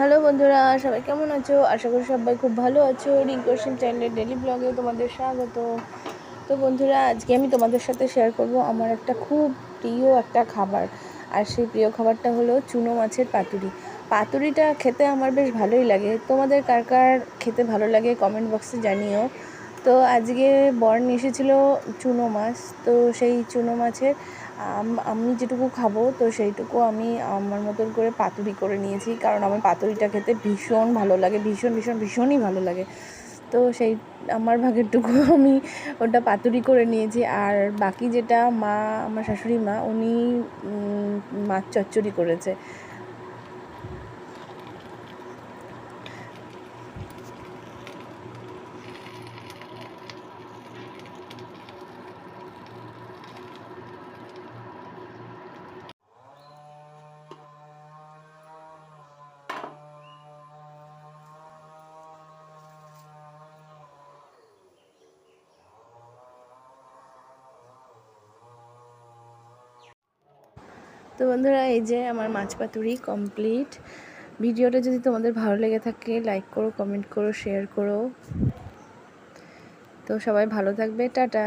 Hello বন্ধুরা, সবাই কেমন আছো? আশা করি সবাই খুব ভালো আছো। রিঙ্কোশন চ্যানেলের ডেলি ব্লগে তোমাদের স্বাগত। তো বন্ধুরা, আজকে আমি তোমাদের সাথে শেয়ার করব আমার একটা খুব প্রিয় একটা খাবার। আর সেই প্রিয় খাবারটা হলো চুনো মাছের পাতুরি। পাতুরিটা খেতে আমার বেশ ভালোই লাগে। তোমাদের কার কার খেতে ভালো লাগে কমেন্ট বক্সে জানিও। তো আজকে বর নিয়ে এসেছিল চুনো মাছ, তো সেই চুনো মাছের আমি যেটুকু খাব, তো সেইটুকু আমি আমার মতন করে পাতুরি করে নিয়েছি। কারণ আমার পাতুরিটা খেতে ভীষণ ভালো লাগে, ভীষণ ভীষণ, ভীষণই ভালো লাগে। তো সেই আমার ভাগেরটুকু আমি ওটা পাতুরি করে নিয়েছি। আর বাকি যেটা মা, আমার শাশুড়ি মা, উনি মাছ চচ্চড়ি করেছে। তো বন্ধুরা, এই যে আমার মাছ পাতুরি কমপ্লিট ভিডিওটা যদি তোমাদের ভালো লেগে থাকে লাইক করো কমেন্ট করো শেয়ার করো। তো সবাই ভালো থাকবে, টাটা।